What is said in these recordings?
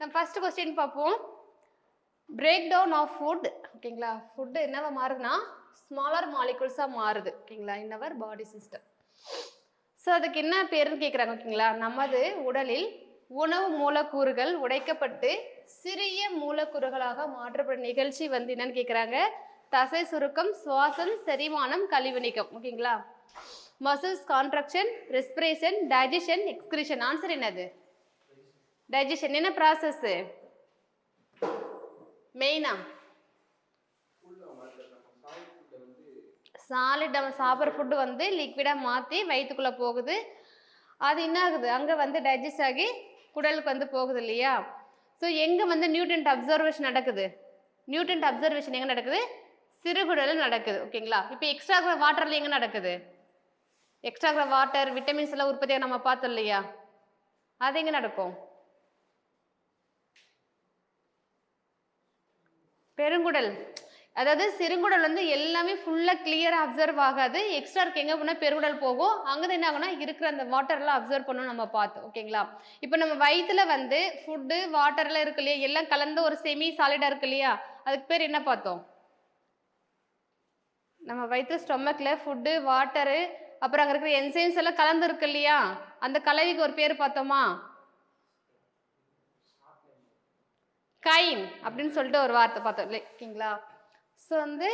நம்ம first question பார்ப்போம். Break down of food ஓகேங்களா? ஃபுட்டு என்னவா மாறுதுன்னா ஸ்மாலர் மாலிகுல்ஸாக மாறுது. ஓகேங்களா? இன் அவர் பாடி சிஸ்டம் ஸோ அதுக்கு என்ன பேருன்னு கேட்குறாங்க ஓகேங்களா? நமது உடலில் உணவு மூலக்கூறுகள் உடைக்கப்பட்டு சிறிய மூலக்கூறுகளாக மாற்றப்படும் நிகழ்ச்சி வந்து என்னன்னு கேட்குறாங்க தசை சுருக்கம் சுவாசம் செரிமானம் கழிவு நீக்கம். ஓகேங்களா? Muscles contraction respiration digestion excretion answer என்னது? டைஜஷன் என்ன ப்ராசஸ் மெயினா சாலிட் நம்ம சாப்பிட்ற ஃபுட்டு வந்து லிக்விடாக மாற்றி வயிற்றுக்குள்ளே போகுது. அது என்ன ஆகுது? அங்கே வந்து டைஜஸ்ட் ஆகி குடலுக்கு வந்து போகுது இல்லையா? ஸோ எங்கே வந்து நியூட்ரண்ட் அப்சர்வேஷன் நடக்குது? நியூட்ரண்ட் அப்சர்வேஷன் எங்கே நடக்குது? சிறுகுடலில் நடக்குது. ஓகேங்களா இப்போ எக்ஸ்ட்ரா வாட்டரில் எங்கே நடக்குது? எக்ஸ்ட்ரா வாட்டர் விட்டமின்ஸ் எல்லாம் உற்பத்தியாக நம்ம பார்த்தோம் இல்லையா? அது எங்கே நடக்கும்? பெருங்குடல். அதாவது சிறுங்குடல் வந்து எல்லாமே ஃபுல்லாக கிளியராக அப்சர்வ் ஆகாது. எக்ஸ்ட்ரா இருக்கு. எங்கே போனால் பெருங்குடல் போகும். அங்கே என்ன ஆகும்னா இருக்கிற அந்த வாட்டர்லாம் அப்சர்வ் பண்ணணும் நம்ம பார்த்தோம். ஓகேங்களா இப்போ நம்ம வயிற்றுல வந்து ஃபுட்டு வாட்டர்லாம் இருக்கு இல்லையா? எல்லாம் கலந்த ஒரு செமி சாலிடாக இருக்கு இல்லையா? அதுக்கு பேர் என்ன பார்த்தோம்? நம்ம வயிற்று ஸ்டொமக்கில் ஃபுட்டு வாட்டரு அப்புறம் அங்கே இருக்கிற என்சைம்ஸ் எல்லாம் கலந்து இருக்கு இல்லையா? அந்த கலவைக்கு ஒரு பேர் பார்த்தோமா? கைன் அப்படின்னு சொல்லிட்டு ஒரு வார்த்தை பார்த்தோம் இல்லைங்களா ஓகேங்களா? ஸோ வந்து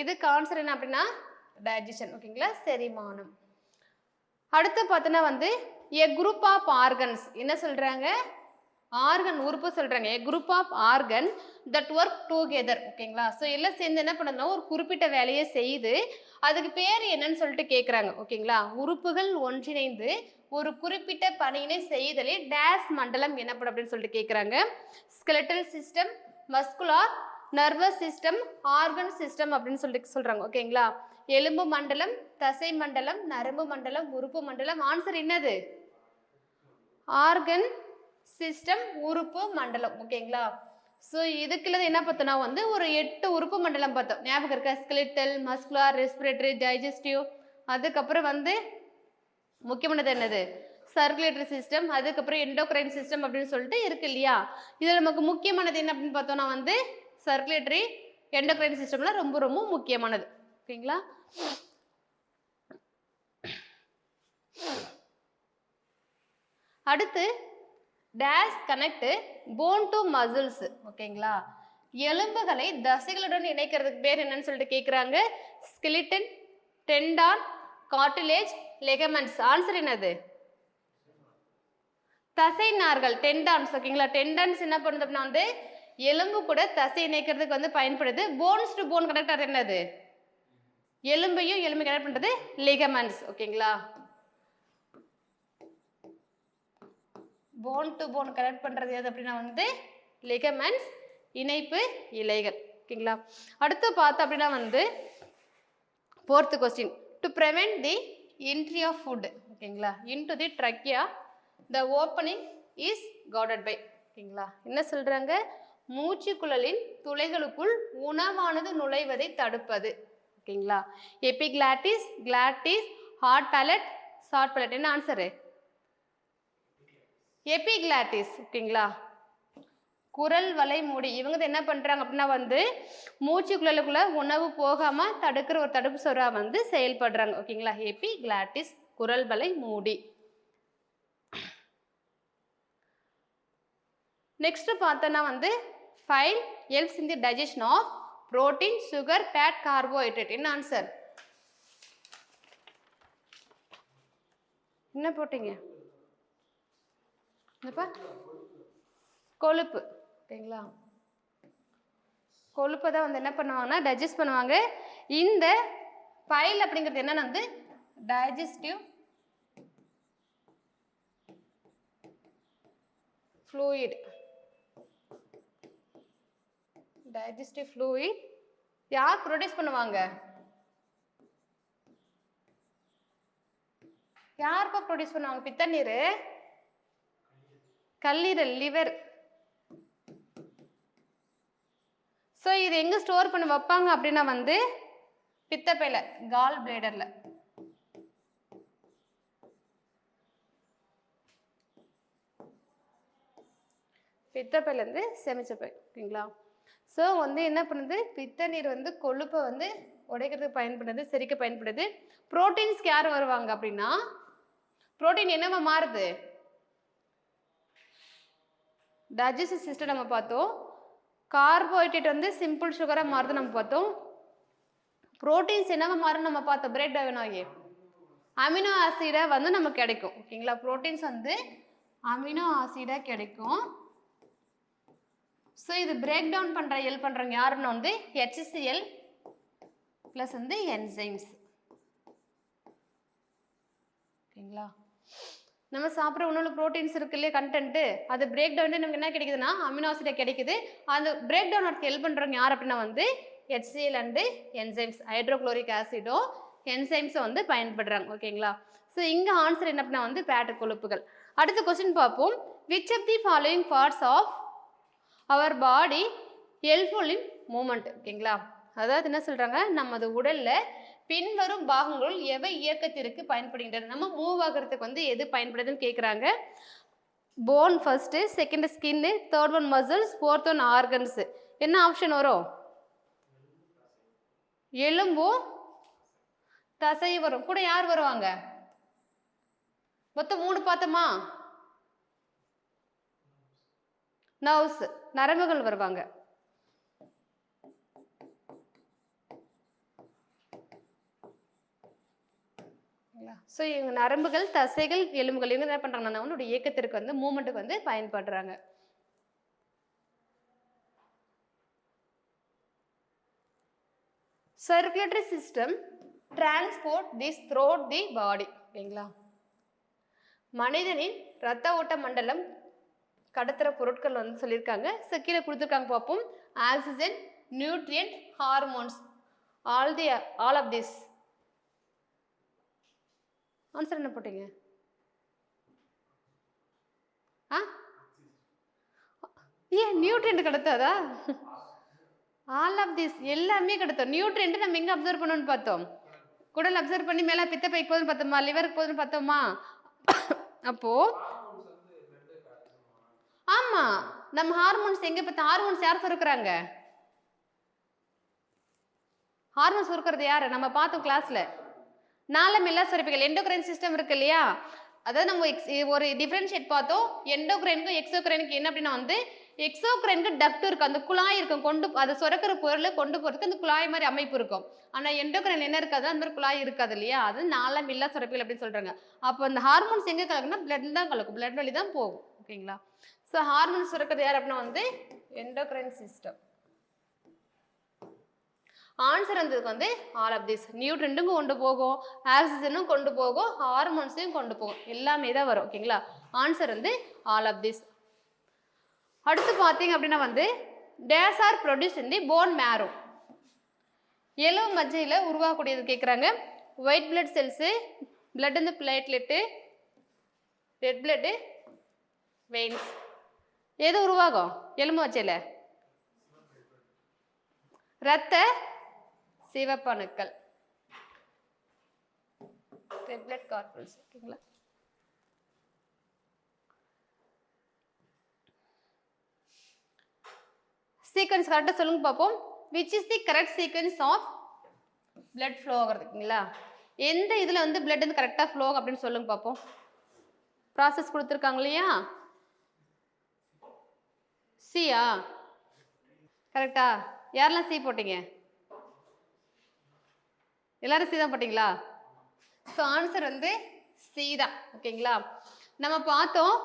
இதுக்கு ஆன்சர் என்ன அப்படின்னா டைஜஷன் ஓகேங்களா? செரிமானம். அடுத்து பார்த்தோன்னா வந்து எ குரூப் ஆஃப் ஆர்கன்ஸ் என்ன சொல்கிறாங்க ஆர்கன் உறுப்பு சொல்கிறாங்க a group of organ that work together ஓகேங்களா? ஸோ எல்லாம் சேர்ந்து என்ன பண்ணுதுன்னா ஒரு குறிப்பிட்ட வேலையை செய்து அதுக்கு பேர் என்னன்னு சொல்லிட்டு கேட்குறாங்க ஓகேங்களா? உறுப்புகள் ஒன்றிணைந்து ஒரு குறிப்பிட்ட பணியினை செய்தலே டேஸ் மண்டலம் எனப்படும் அப்படின்னு சொல்லிட்டு கேட்குறாங்க skeletal system muscular nervous system organ system அப்படின்னு சொல்லிட்டு சொல்கிறாங்க ஓகேங்களா எலும்பு மண்டலம் தசை மண்டலம் நரம்பு மண்டலம் உறுப்பு மண்டலம். ஆன்சர் என்னது? ஆர்கன் சிஸ்டம் உறுப்பு மண்டலம். ஓகேங்களா ஸோ இதுக்குள்ளது என்ன பார்த்தோம்னா வந்து ஒரு எட்டு உறுப்பு மண்டலம் பார்த்தோம். ஞாபகம் இருக்கா? ஸ்கெலிட்டல் மஸ்குலார் ரெஸ்பிரேட்டரி டைஜஸ்டிவ் அதுக்கப்புறம் வந்து முக்கியமானது என்னது? சர்க்குலேட்டரி சிஸ்டம் அதுக்கப்புறம் எண்டோக்ரைன் சிஸ்டம் அப்படின்னு சொல்லிட்டு இருக்கு இல்லையா? இதில் நமக்கு முக்கியமானது என்ன அப்படின்னு பார்த்தோம்னா வந்து சர்க்குலேட்டரி எண்டோக்ரைன் சிஸ்டம்லாம் ரொம்ப ரொம்ப முக்கியமானது. ஓகேங்களா? அடுத்து these connect bone to muscles ஓகேங்களா? எலும்புகளை தசைகளுடன் இணைக்கிறதுக்கு பேர் என்னன்னு சொல்லிட்டு கேட்குறாங்க skeleton tendon cartilage ligaments answer என்னது? தசை நார்கள் டெண்டான்ஸ் ஓகேங்களா? டெண்டான்ஸ் என்ன பண்ணுது அப்படின்னா வந்து எலும்பு கூட தசை இணைக்கிறதுக்கு வந்து பயன்படுது. Bones to bone connect connector என்னது? எலும்பையும் எலும்பு கனெக்ட் பண்றது லிகமெண்ட்ஸ் ஓகேங்களா? போன் டு போன் கனெக்ட் பண்றது எது அப்படின்னா வந்து லிகமெண்ட்ஸ் இணைப்பு இலைகள். ஓகேங்களா? அடுத்து பார்த்தோம் அப்படின்னா வந்து fourth question to prevent the entry of food ஓகேங்களா? Into the trachea the opening is guarded by ஓகேங்களா? என்ன சொல்கிறாங்க மூச்சு குழலின் துளைகளுக்குள் உணவானது நுழைவதை தடுப்பது ஓகேங்களா? Epiglottis glottis hard palate short palate என்ன ஆன்சரு எபிக்ளாட்டிஸ் ஓகேங்களா? குரல் வலை மூடி. இவங்க என்ன பண்ணுறாங்க அப்படின்னா வந்து மூச்சுக்குழலுக்குள்ள உணவு போகாமல் தடுக்கிற ஒரு தடுப்பு சொரா வந்து செயல்படுறாங்க. ஓகேங்களா? ஹேப்பி கிளாட்டிஸ் குரல் வலை மூடி. நெக்ஸ்ட் பார்த்தோன்னா வந்து bile helps in the digestion of protein sugar fat carbohydrate. என்ன ஆன்சர்? என்ன போட்டீங்க? என்னப்பா? கொழுப்பு. ஓகேங்களா? கொழுப்பை தான் வந்து என்ன பண்ணுவாங்கன்னா டைஜஸ்ட் பண்ணுவாங்க. இந்த பைல் அப்படிங்கிறது என்னென்ன வந்து டைஜஸ்டிவ் ஃப்ளூயிட் டைஜஸ்டிவ் ஃப்ளூயிட் யார் ப்ரொடியூஸ் பண்ணுவாங்க? யாருப்பா ப்ரொடியூஸ் பண்ணுவாங்க? பித்தநீர்? கல்லீரல் லிவர் ஸோ இது எங்கே ஸ்டோர் பண்ணி வைப்பாங்க அப்படின்னா வந்து பித்தப்பையில கால் பிளேடரில் பித்தப்பையிலேருந்து செமிச்சப்பை ஓகேங்களா? ஸோ வந்து என்ன பண்ணுது? பித்த நீர் வந்து கொழுப்பை வந்து உடைக்கிறதுக்கு பயன்படுது செரிக்க பயன்படுது. ப்ரோட்டீன்ஸ்க்கு யார் வருவாங்க அப்படின்னா புரோட்டீன் என்னவா மாறுது? டைஜஸ்டிவ் சிஸ்டம் நம்ம பார்த்தோம். கார்போஹைட்ரேட் வந்து சிம்பிள் சுகராக மாறுது நம்ம பார்த்தோம். ப்ரோட்டீன்ஸ் என்னவா மாறும் நம்ம பார்த்தோம். பிரேக் டவுன் ஆகி. அமினோ ஆசிடை வந்து நமக்கு கிடைக்கும். ஓகேங்களா ப்ரோட்டீன்ஸ் வந்து அமினோ ஆசிடாக கிடைக்கும். ஸோ இது பிரேக் டவுன் பண்ணுற ஹெல்ப் பண்ணுறவங்க யாருன்னு வந்து ஹெச்சிசிஎல் ப்ளஸ் வந்து என்சைம்ஸ் ஓகேங்களா நம்ம சாப்பிட்ற உணவுல ப்ரோட்டீன்ஸ் இருக்கு இல்லையா கண்டென்ட்டு அது பிரேக் டவுன் நமக்கு என்ன கிடைக்குதுன்னா அமினோ கிடைக்குது. அந்த பிரேக் டவுன் அடுத்து ஹெல்ப் பண்ணுறவங்க யார் அப்படின்னா வந்து ஹெச்சிஎல் அண்டு என்சைம்ஸ் ஹைட்ரோக்ளோரிக் ஆசிடோ என்சைம்ஸை வந்து பயன்படுறாங்க. ஓகேங்களா? ஸோ இங்கே ஆன்சர் என்ன அப்படின்னா வந்து பேட்டு கொழுப்புகள். அடுத்த கொஸ்டின் பார்ப்போம். Which of the following parts of our body helpful in movement ஓகேங்களா? அதாவது என்ன சொல்கிறாங்க நமது உடலில் பின்வரும் பாகங்கள் எவை இயக்கத்திற்கு பயன்படுகின்றன? நம்ம மூவ் ஆகிறதுக்கு வந்து எது பயன்படுதுன்னு கேட்குறாங்க bone first second skin third one muscles fourth one organs என்ன ஆப்ஷன் வரும்? எலும்பும் தசை வரும். கூட யார் வருவாங்க? மொத்தம் மூணு பார்த்தோமா? நர்வ்ஸ் நரம்புகள் வருவாங்க. ஸோ இவங்க நரம்புகள் தசைகள் எலும்புகள் இவங்க என்ன பண்ணுறாங்கன்னா அவனுடைய இயக்கத்திற்கு வந்து மூமெண்ட்டுக்கு வந்து பயன்படுறாங்க circulatory system transport this throughout the body ஓகேங்களா மனிதனின் இரத்த ஓட்ட மண்டலம் கடத்துகிற பொருட்கள் வந்து சொல்லியிருக்காங்க. ஸோ கீழே கொடுத்துருக்காங்க பார்ப்போம். Oxygen nutrient hormones all the all of this answer என்ன போட்டீங்க? ஆ? ஏன் நியூட்ரியன்ட் கிடைத்தாதா? ஆல் ஆஃப் திஸ் எல்லாமே கிடைத்தோம். நியூட்ரியன்ட் நம்ம எங்கே அப்சர்வ் பண்ணணும்னு பார்த்தோம்? குடல் அப்சர்வ் பண்ணி மேலே பித்தப்பைக்கு போதுன்னு பார்த்தோமா? லிவருக்கு போதுன்னு பார்த்தோமா? அப்போ? ஆமாம் நம்ம ஹார்மோன்ஸ் எங்கே பார்த்தா ஹார்மோன்ஸ் யார் சுருக்குறாங்க? ஹார்மோன்ஸ் சுருக்கிறது யார்? நம்ம பார்த்தோம் கிளாஸில் நாளம் சுரப்பிகள் எண்டோக்ரைன் சிஸ்டம் இருக்கு இல்லையா? அதாவது நம்ம எக்ஸ் ஒரு டிஃப்ரென்ஷியேட் பார்த்தோம். எண்டோக்ரைனுக்கும் எக்ஸோக்ரைனுக்கு என்ன அப்படின்னா வந்து எக்ஸோக்ரைனுக்கு டக்ட் இருக்கும் அந்த குழாய் இருக்கும். கொண்டு அதை சுரக்கிற பொருள் கொண்டு போகிறதுக்கு அந்த குழாய் மாதிரி அமைப்பு இருக்கும். ஆனால் எண்டோக்ரைன் என்ன இருக்காது? அந்த மாதிரி குழாய் இருக்காது இல்லையா? அது நாலாம் இல்லா சுரப்பிகள் அப்படின்னு சொல்கிறாங்க அப்போ அந்த ஹார்மோன்ஸ் எங்கே கலக்குன்னா பிளட் தான் கலக்கும். பிளட் வழி தான் போகும். ஓகேங்களா? ஸோ ஹார்மோன்ஸ் சுரக்கிறது யார் அப்படின்னா வந்து எண்டோக்ரைன் சிஸ்டம் ஆன்சர் வந்ததுக்கு வந்து ஆல் ஆஃப் திஸ் நியூட்ரண்ட்டும் கொண்டு போகும். ஆக்சிஜனும் கொண்டு போகும். ஹார்மோன்ஸையும் கொண்டு போகும். எல்லாமே தான் வரும். ஓகேங்களா ஆன்சர் வந்து ஆல் ஆஃப் திஸ் அடுத்து பார்த்தீங்க அப்படின்னா வந்து these are produce in the bone marrow எலும்பு மஜ்ஜையில் உருவாகக்கூடியது கேட்குறாங்க ஒயிட் பிளட் செல்ஸு பிளட் வந்து பிளேட்லெட்டு ரெட் பிளட்டு வெயின்ஸ் எது உருவாகும்? எலும்பு மஜ்ஜையில்? ரத்த சிவப்பணுக்கள். ரெட் பிளட் கார்பல்ஸ் ஓகேங்களா? சீக்வன்ஸ் கரெக்டாக சொல்லுங்க பார்ப்போம் which is the correct sequence of blood flow ஆகிறதுங்களா எந்த இதில் வந்து பிளட் வந்து கரெக்டாக ஃப்ளோ அப்படின்னு சொல்லுங்க பார்ப்போம் ப்ராசஸ் கொடுத்துருக்காங்க இல்லையா? சியா கரெக்டா யாரெல்லாம் சி போட்டீங்க? எல்லாரும் சீதா போட்டிங்களா? ஸோ ஆன்சர் வந்து சீதா. ஓகேங்களா? நம்ம பார்த்தோம்.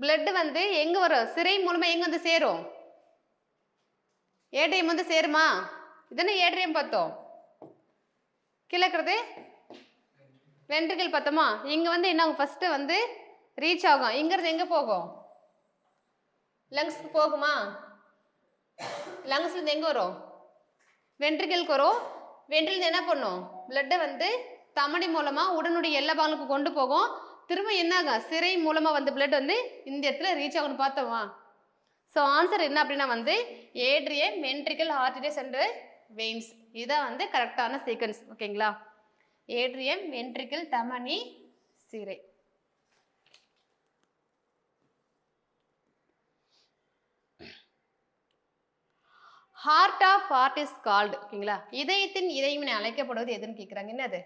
பிளட் வந்து எங்க வரும்? சிறை மூலமா எங்க வந்து சேரும்? ஏடிஎம் வந்து சேருமா? இதுன்னு ஏடிஎம் பார்த்தோம். கிழக்கிறது வென்ட்ரிகல் பார்த்தோமா? இங்க வந்து என்ன ஃபர்ஸ்ட் வந்து ரீச் ஆகும். இங்கிறது எங்க போகும்? லங்ஸ்க்கு போகுமா? லங்ஸ்லேருந்து இருந்து வரும்? வென்ட்ரிகலுக்கு வரும். வென்ட்ரிலேருந்து என்ன பண்ணும்? பிளட்டை வந்து தமணி மூலமாக உடனுடைய எல்லா பாகங்களுக்கும் கொண்டு போகும். திரும்ப என்னாகும் சிறை மூலமாக வந்து பிளட் வந்து இந்த இடத்துல ரீச் ஆகும்னு பார்த்தோமா? ஸோ ஆன்சர் என்ன அப்படின்னா வந்து atrium ventricle arteries and veins இதான் வந்து கரெக்டான சீக்வன்ஸ் ஓகேங்களா ஏட்ரியம் வென்ட்ரிக்கிள் தமனி சிறை. Heart of heart is called ஓகேங்களா? இதயத்தின் இதயம் அழைக்கப்படுவது எதுன்னு கேட்குறாங்க என்னது?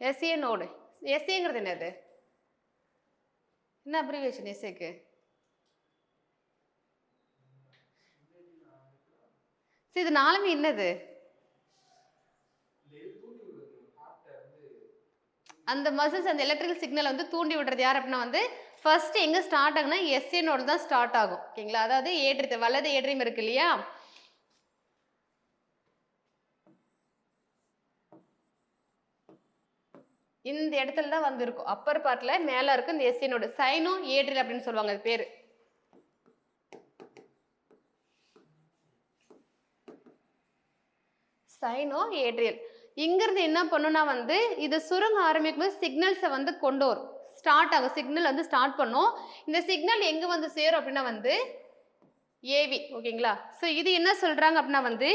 எஸ்ஏ நோடு எஸ்ஏங்கிறது என்னது? என்ன அப்ரிவேஷன் எஸ்ஏக்கு சரி இது நாலுமே என்னது? அந்த மசில்ஸ் அந்த எலக்ட்ரிக்கல் சிக்னலை வந்து தூண்டி விடுறது யார் அப்படின்னா வந்து ஃபர்ஸ்ட் எங்க ஸ்டார்ட் ஆகுனா எஸ்ஏனோட தான் ஸ்டார்ட் ஆகும். ஓகேங்களா? அதாவது ஏற்றத்தை வலது ஏற்றியம் இருக்கு இல்லையா? இந்த இடத்துல தான் வந்திருக்கும். அப்பர் பார்ட்ல மேல இருக்கு இந்த எஸ்ஏனோட சைனோ ஏற்றில் அப்படின்னு சொல்லுவாங்க அது பேரு. சைனோ ஏட்ரியல் இங்கிருந்து என்ன பண்ணுன்னா வந்து இது சுருங்க ஆரம்பிக்கும் போது சிக்னல்ஸை வந்து கொண்டு வரும். ஸ்டார்ட் ஆகும் சிக்னல் வந்து ஸ்டார்ட் பண்ணும். இந்த சிக்னல் எங்கே வந்து சேரும் அப்படின்னா வந்து ஏவி ஓகேங்களா? ஸோ இது என்ன சொல்கிறாங்க அப்படின்னா வந்து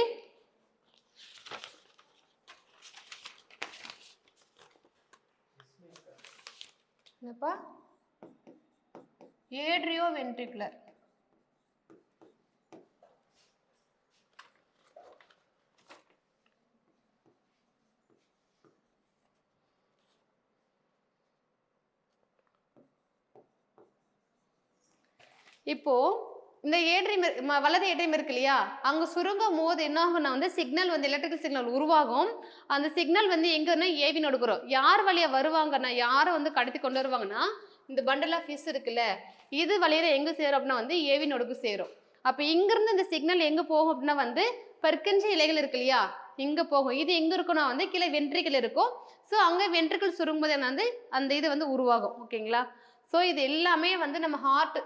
என்னப்பா? Atrioventricular. இப்போது இந்த ஏட்ரியம் வலது ஏட்ரியம் இருக்கு இல்லையா? அங்கே சுருங்கும் போது என்ன ஆகும்னா வந்து சிக்னல் வந்து எலக்ட்ரிக்கல் சிக்னல் உருவாகும். அந்த சிக்னல் வந்து எங்கன்னா ஏவி நொடுக்குறோம் யார் வழியாக வருவாங்கன்னா யாரை வந்து கடத்தி கொண்டு வருவாங்கன்னா இந்த பண்டல் ஆஃப் ஃபிஷ் இருக்குல்ல இது வழியில எங்கே சேரும் அப்படின்னா வந்து ஏவி நொடுக்கு சேரும். அப்போ இங்கேருந்து இந்த சிக்னல் எங்கே போகும் அப்படின்னா வந்து பர்கஞ்சி இலைகள் இருக்கு இல்லையா? இங்கே போகும். இது எங்கே இருக்குன்னா வந்து கீழே வென்ட்ரிக்கல் இருக்கும். ஸோ அங்கே வென்ட்ரிக்கல் சுருங்கும்போது என்ன வந்து அந்த இது வந்து உருவாகும். ஓகேங்களா ஸோ இது எல்லாமே வந்து நம்ம ஹார்ட்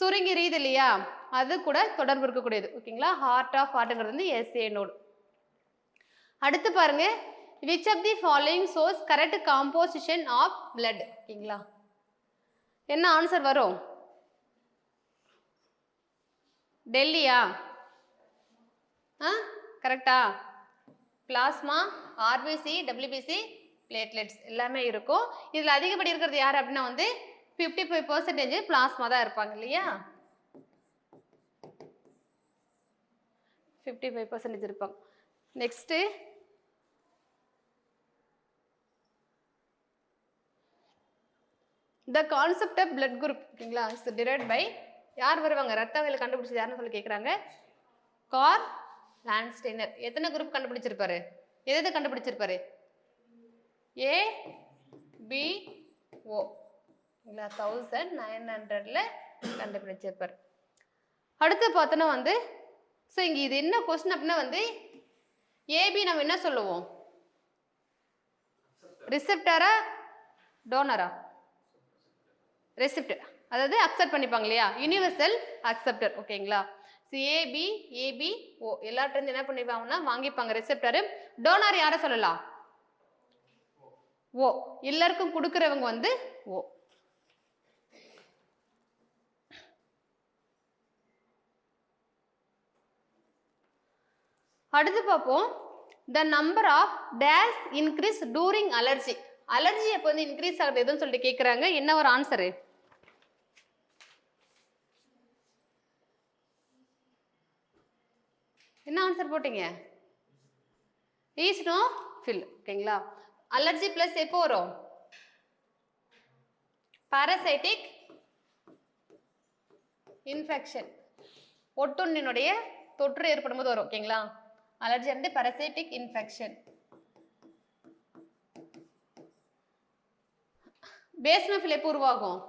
சுருங்கிரியுது இல்லையா? அது கூட தொடர்பு இருக்கக்கூடியது. ஓகேங்களா ஹார்ட் ஆஃப் ஹார்ட்ங்கிறது வந்து எஸ்ஏ நோடு. அடுத்து பாருங்க. Which of the following source correct composition of blood ஓகேங்களா என்ன ஆன்சர் வரும்? டெல்லியா? ஆ? கரெக்டா பிளாஸ்மா ஆர்பிசி டபிள்யூபிசி பிளேட்லெட்ஸ் எல்லாமே இருக்கும். இதில் அதிகப்படி இருக்கிறது யார் அப்படின்னா வந்து ஃபிஃப்டி ஃபைவ் பர்சன்டேஜ் பிளாஸ்மா தான் இருப்பாங்க இல்லையா? ஃபிஃப்டி ஃபைவ் பர்சன்டேஜ் இருப்பாங்க next the concept of blood group ஓகேங்களா இட்ஸ் டிரைவ் பை யார் வருவாங்க? ரத்த வகையில் கண்டுபிடிச்சது யாருன்னு சொல்லி கேட்குறாங்க கார் லான்ஸ்டெய்னர் எத்தனை குரூப் கண்டுபிடிச்சிருப்பாரு? எது எது கண்டுபிடிச்சிருப்பாரு? ஏ பி ஓ இல்லைங்களா தௌசண்ட் நைன் ஹண்ட்ரடில் கண்டுபிடிச்சிருப்பார். அடுத்து பார்த்தோன்னா வந்து ஸோ இங்கே இது என்ன கொஸ்டின் அப்படின்னா வந்து ஏபி நம்ம என்ன சொல்லுவோம்? ரிசெப்டரா டோனரா ரெசிப்ட் அதாவது அக்செப்ட் பண்ணிப்பாங்க இல்லையா? யூனிவர்சல் அக்செப்டர் ஓகேங்களா ஸோ ஏபி ஏபி ஓ எல்லார்ட்ட என்ன பண்ணிப்பாங்கன்னா வாங்கிப்பாங்க ரிசெப்டரு டோனார் யாரை சொல்லலாம்? ஓ எல்லாருக்கும் கொடுக்குறவங்க வந்து ஓ. அடுத்து பார்ப்போம். The number of dash increase during allergy allergy எப்போ வந்து இன்க்ரீஸ் ஆகுது எதுன்னு சொல்லிட்டு கேட்குறாங்க என்ன ஒரு ஆன்சரு என்ன ஆன்சர் போட்டீங்க? ஈஸ்னோ ஃபில் ஓகேங்களா? அலர்ஜி ப்ளஸ் எப்போ வரும்? பாரசைட்டிக் இன்ஃபெக்ஷன் ஒட்டுண்ணினுடைய தொற்று ஏற்படும் போது வரும். ஓகேங்களா? அலர்ஜி வந்து parasitic இன்ஃபெக்ஷன் பேஸ்மெஃபில் எப்போ உருவாகும்?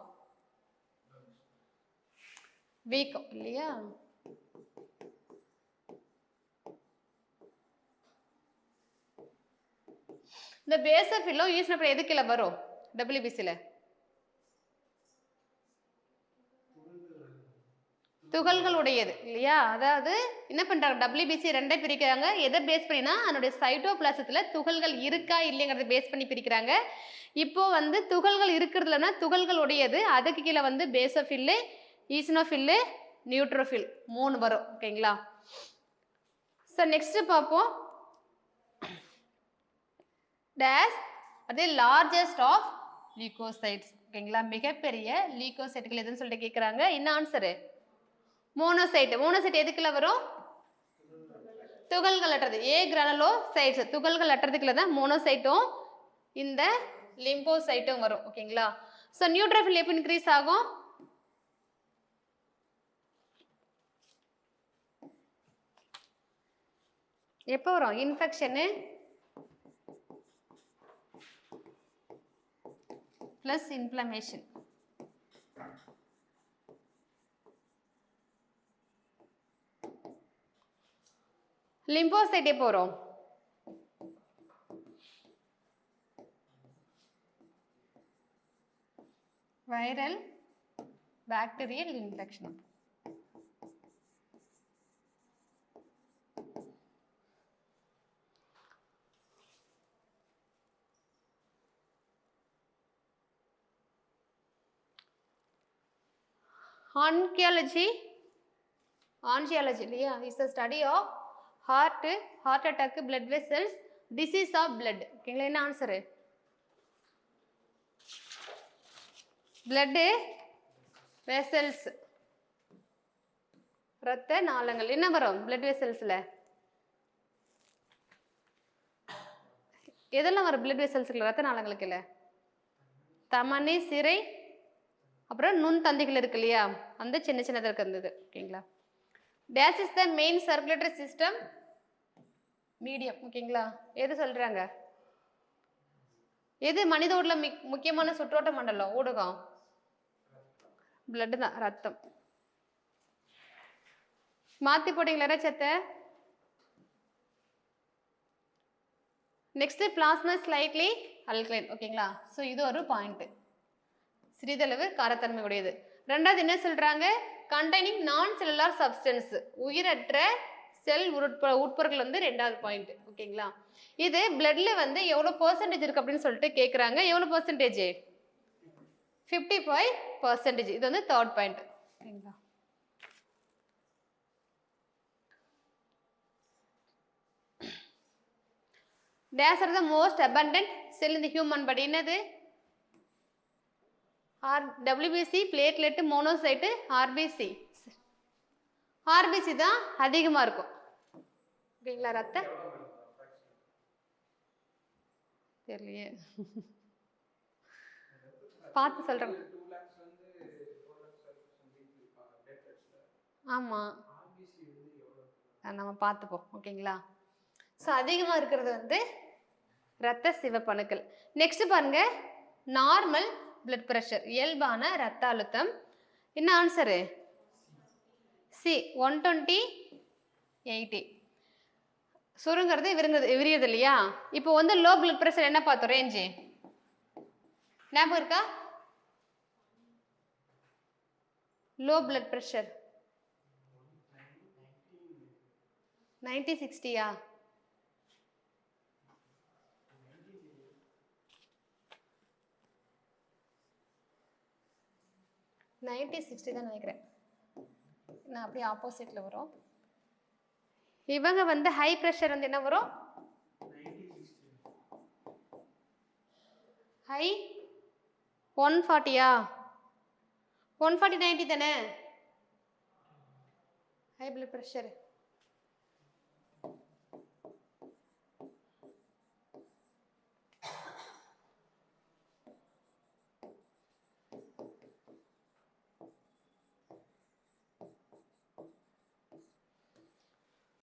வீக்கம் இல்லையா? இந்த பேசஃபில்லும் எதுக்கு இல்லை வரும்? டபிள்யூபிசியில் துகள்கள் உடையது இல்லையா? அதாவது என்ன பண்ணுறாங்க டபிள்யூபிசி ரெண்டை பிரிக்கிறாங்க. எதை பேஸ் பண்ணினா அதனுடைய சைட்டோபிளாசத்துல துகள்கள் இருக்கா இல்லைங்கிறத பேஸ் பண்ணி பிரிக்கிறாங்க. இப்போது வந்து துகள்கள் இருக்கிறதுலனா துகள்கள் உடையது அதுக்கு கீழே வந்து பேசோஃபில்லு ஈசனோஃபில்லு நியூட்ரோஃபில் மூணு வரும் ஓகேங்களா? சார் நெக்ஸ்ட்டு பார்ப்போம். டேஸ் அது லார்ஜஸ்ட் ஆஃப் லீகோசைட்ஸ் ஓகேங்களா? மிகப்பெரிய லீகோசைட்டுகள் எதுன்னு சொல்லிட்டு கேட்குறாங்க என்ன ஆன்சரு மோனோசைட் மோனோசைட் எதுக்குள்ள வரும்? துகள்கள் அற்றது. ஏ கிரானலோ சைட்ஸ் துகள்கள் அற்றதுக்குள்ள தான் மோனோசைட்டும் இந்த லிம்போசைட்டும் வரும். ஓகேங்களா? ஸோ நியூட்ரோஃபில் எப்போ இன்க்ரீஸ் ஆகும்? எப்போ வரும்? இன்ஃபெக்ஷனு ப்ளஸ் இன்ஃப்ளமேஷன் லிம்போசைட் எப்போ வரும் viral bacterial infection oncology angiology இல்லையா is the study of heart heart attack blood vessels disease of blood ஓகேங்களா என்ன ஆன்சரு பிளட்டு வெசல்ஸ் ரத்த நாளங்கள். என்ன வரும்? பிளட் வெசல்ஸில் எதெல்லாம் வரும்? பிளட் வெசல்ஸுக்கு ரத்த நாளங்களுக்கு இல்லை தமனி சிறை அப்புறம் நுண் தந்திகள் இருக்கு இல்லையா? அந்த சின்ன சின்னதாக இருக்கிறது ஓகேங்களா? Dash is the main circulatory system medium ஓகேங்களா எது சொல்கிறாங்க எது மனித உடல மிக் முக்கியமான சுற்றோட்ட மண்டலம்? ஊடகம். பிளட்டு தான் ரத்தம். மாற்றி போட்டிங்களா சத்தை நெக்ஸ்ட்டு பிளாஸ்மா ஸ்லைட்லி அல்கலைன் ஓகேங்களா ஸோ இது ஒரு பாயிண்ட்டு சிறிதளவு காரத்தன்மை உடையது ரெண்டாவது என்ன சொல்கிறாங்க கண்டெய்னிங் நான் செல்லுலார் சப்ஸ்டன்ஸ் உயிரற்ற செல் உட்ப உட்பொருட்கள் வந்து ரெண்டாவது பாயிண்ட் ஓகேங்களா இது பிளட்ல வந்து எவ்வளோ பர்சன்டேஜ் இருக்கு அப்படின்னு சொல்லிட்டு கேட்குறாங்க எவ்வளோ பர்சன்டேஜ் ஃபிஃப்டி ஃபைவ் பர்சன்டேஜ் இது வந்து தேர்ட் பாயிண்ட் ஓகேங்களா? Dash are the most abundant cell in the human body என்னது? R WBC platelet monocyte RBC RBC தான் அதிகமாக இருக்கும். ஓகேங்களா ரத்த? தெரியலையே. பார்த்து சொல்கிறேன் ஆமாம் நம்ம பார்த்துப்போம். ஓகேங்களா? ஸோ அதிகமாக இருக்கிறது வந்து ரத்த சிவப்பணுக்கள். நெக்ஸ்ட் பாருங்க. நார்மல் பிளட் ப்ரெஷர் இயல்பான ரத்த அழுத்தம். என்ன answer C one twenty eighty சுருங்கிறது விருங்குறது விரியது இல்லையா? இப்போ வந்து லோ பிளட் ப்ரெஷர் என்ன பார்த்தோம்? ரேஞ்சு ஞாபகம் இருக்கா? லோ பிளட் ப்ரெஷர் நைன்டி சிக்ஸ்டியா நைன்டி சிக்ஸ்டி தான் நினைக்கிறேன். நான் அப்படியே ஆப்போசிட்டில் வரும். இவங்க வந்து ஹை ப்ரெஷர் வந்து என்ன வரும்? ஹை ஒன் ஃபார்ட்டியா ஒன் ஃபார்ட்டி நைன்ட்டி தானே? High blood pressure